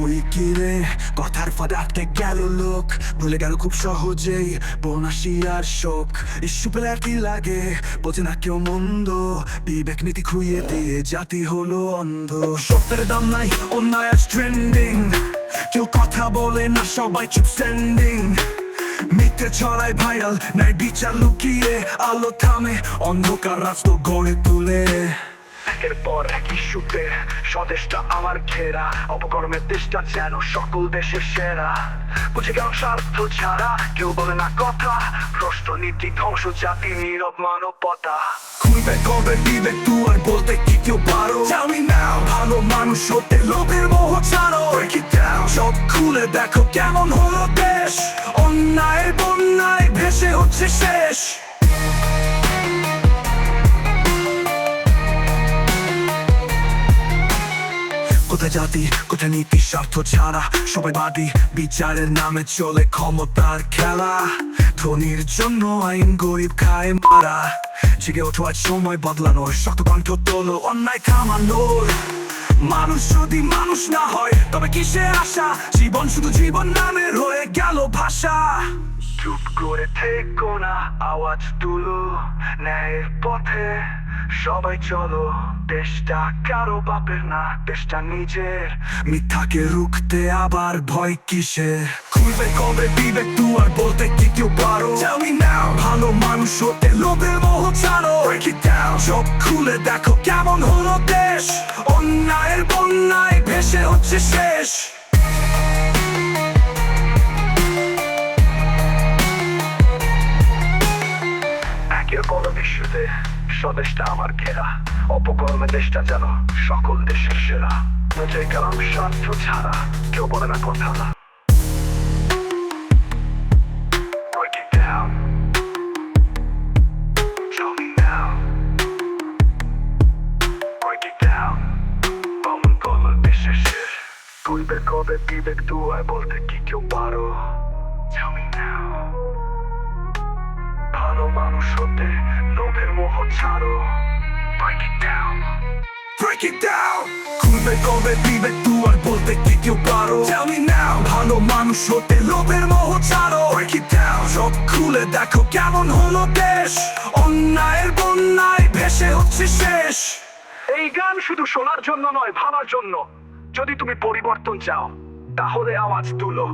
ওই কিরে কথার ফাঁদে আটকে গেল লোক। ভুলে গেল খুব সহজেই বনাশি আর শোক। ইস্যু পেলে কি লাগে? বোঝে না কেউ মন্দ। বিবেক নীতি খুইয়ে দিয়ে জাতি হলো অন্ধ। সত্যের দাম নাই, অন্যায় আজ ট্রেন্ডিং কেউ কথা বলে না, সবাই চুপ স্ট্যান্ডিং মিথ্যে ছড়াই ভাইরাল নাই বিচার লুকিয়ে, আলো থামে, অন্ধকার রাস্তা গড়ে তুলে। একের পর এক ইস্যুতে স্বদেশটা আমার ঘেরা। অপকর্মের দেশটা যেন সকল দেশের সেরা। বুঝে গেল স্বার্থ ছাড়া কেউ বলে না কথা। ভ্রষ্ট নীতি ধ্বংস জাতি, নীরব মানবতা। খুলবে কবে, দিবে তুই আর বলতে কি কেউ পারো? me now ভালো মানুষ হতে লোভের মোহ ছাড়ো। চোখ খুলে দেখো কেমন হলো দেশ। অন্যায়, বন্যায় ভেসে হচ্ছে শেষ। কোথায় জাতি কোথায় নীতি, স্বার্থ ছাড়া সবাই বাদী। বিচারের নামে চলে ক্ষমতার খেলা। ধনির জন্য আইন গরিব খায় মারা। জেগে ওঠো আজ সময় বদলানোর শক্ত কণ্ঠ তোলো, অন্যায় থামানোর। মানুষ যদি মানুষ না হয়, তবে কিসে আশা? জীবন শুধু জীবন নামের হয়ে গেল ভাষা। চুপ করে থেকো না, আওয়াজ তুলো, ন্যায়ের পথে। সবাই চলো, দেশটা কারও বাপের না, দেশটা নিজের। মিথ্যাকে রুখতে আবার ভয় কিসে খুলবে কবে বিবেক তু আর বলতে কি কেউ পারো? ভালো মানুষ হতে লোভে মোহ ছাড়ো। চোখ খুলে দেখো কেমন হলো দেশ। অন্যায়ের বন্যায় ভেসে হচ্ছে শেষ। স্বদেশটা আমার ঘেরা। অপকর্মে দেশটা যেন সকল দেশের সেরা। যে কালাম স্বার্থ ছাড়া কেউ বলে না কথা। কমল বিশেষের কইবে কবে বিবেক দুয়ায় বলতে কি কেউ পারো? Tell me now. ভালো মানুষ হতে লোভের মোহ ছাড়ো। Break it down Break it down খুলবে কবে দিবে আর বলতে কি কেউ পারো। Tell me now ভালো মানুষ হতে লোভের মোহ ছাড়ো। Break it down চোখ খুলে দেখো কেমন হলো দেশ। অন্যায়ের বন্যায় ভেসে হচ্ছে শেষ। এই গান শুধু শোনার জন্য নয় ভাবার জন্য। যদি তুমি পরিবর্তন চাও তাহলে আওয়াজ তুলো।